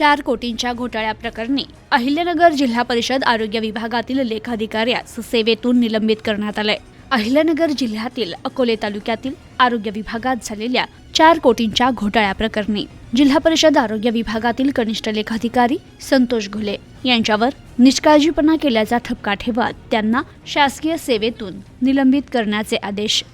चार कोटींच्या घोटाळ्याप्रकरणी अहिल्यानगर जिल्हा परिषद आरोग्य विभागातील लेखाधिकाऱ्यास सेवेतून निलंबित करण्यात आलंय. अहिल्यानगर जिल्ह्यातील अकोले तालुक्यातील आरोग्य विभागात झालेल्या चार कोटींच्या घोटाळ्याप्रकरणी जिल्हा परिषद आरोग्य विभागातील कनिष्ठ लेखाधिकारी संतोष घुले यांच्यावर निष्काळजीपणा केल्याचा ठपका ठेवत त्यांना शासकीय सेवेतून निलंबित करण्याचे आदेश.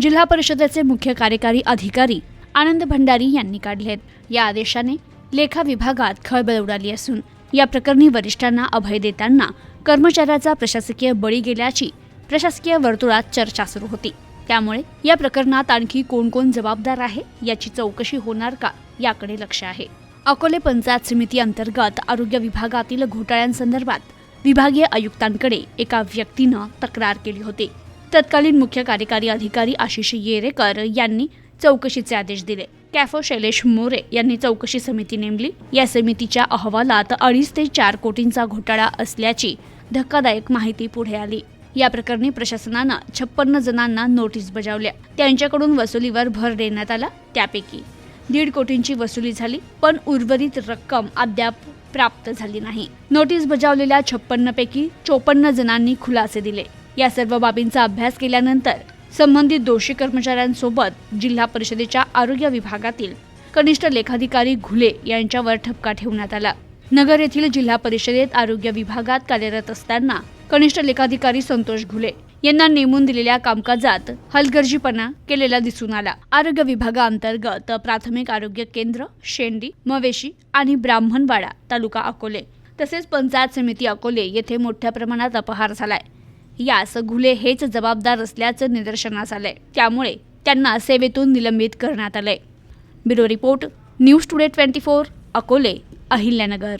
जिल्हा परिषदेचे मुख्य कार्यकारी अधिकारी आनंद भंडारी यांनी काढलेत. या आदेशाने लेखा विभागात खळबळ उडाली असून या प्रकरणी वरिष्ठांना अभय देताना कर्मचाऱ्याचा प्रशासकीय बळी गेल्याची प्रशासकीय वर्तुळात चर्चा सुरू होती. त्यामुळे या प्रकरणात आणखी कोण कोण जबाबदार आहे याची चौकशी होणार का याकडे लक्ष आहे. अकोले पंचायत समिती अंतर्गत आरोग्य विभागातील घोटाळ्यांसंदर्भात विभागीय आयुक्तांकडे एका व्यक्तीनं तक्रार केली होती. तत्कालीन मुख्य कार्यकारी अधिकारी आशिष येरेकर यांनी चौकशीचे आदेश दिले. कॅफो शैलेश मोरे यांनी चौकशी समिती नेमली. या समितीच्या अहवालात अडीच ते चार कोटींचा घोटाळा असल्याची धक्कादायक माहिती पुढे आली. या प्रकरणी प्रशासनानं छप्पन्न जणांना नोटीस बजावल्या. त्यांच्याकडून वसुलीवर भर देण्यात आला. त्यापैकी दीड कोटींची वसुली झाली पण उर्वरित रक्कम अद्याप प्राप्त झाली नाही. नोटीस बजावलेल्या छप्पन्न पैकी चोपन्न जणांनी खुलासे दिले. या सर्व बाबींचा अभ्यास केल्यानंतर संबंधित दोषी कर्मचाऱ्यांसोबत जिल्हा परिषदेच्या आरोग्य विभागातील कनिष्ठ लेखाधिकारी घुले यांच्यावर ठपका ठेवण्यात आला. नगर येथील जिल्हा परिषदेत आरोग्य विभागात कार्यरत असताना कनिष्ठ लेखाधिकारी संतोष घुले यांना नेमून दिलेल्या कामकाजात हलगर्जीपणा केलेला दिसून आला. आरोग्य विभागाअंतर्गत प्राथमिक आरोग्य केंद्र शेंडी मवेशी आणि ब्राह्मणवाडा तालुका अकोले तसेच पंचायत समिती अकोले येथे मोठ्या प्रमाणात अपहार झालाय. यास घुले हेच जबाबदार असल्याचं निदर्शनास आलंय. त्यामुळे त्यांना सेवेतून निलंबित करण्यात आलंय. Bureau report news today twenty four Akole Ahilyanagar.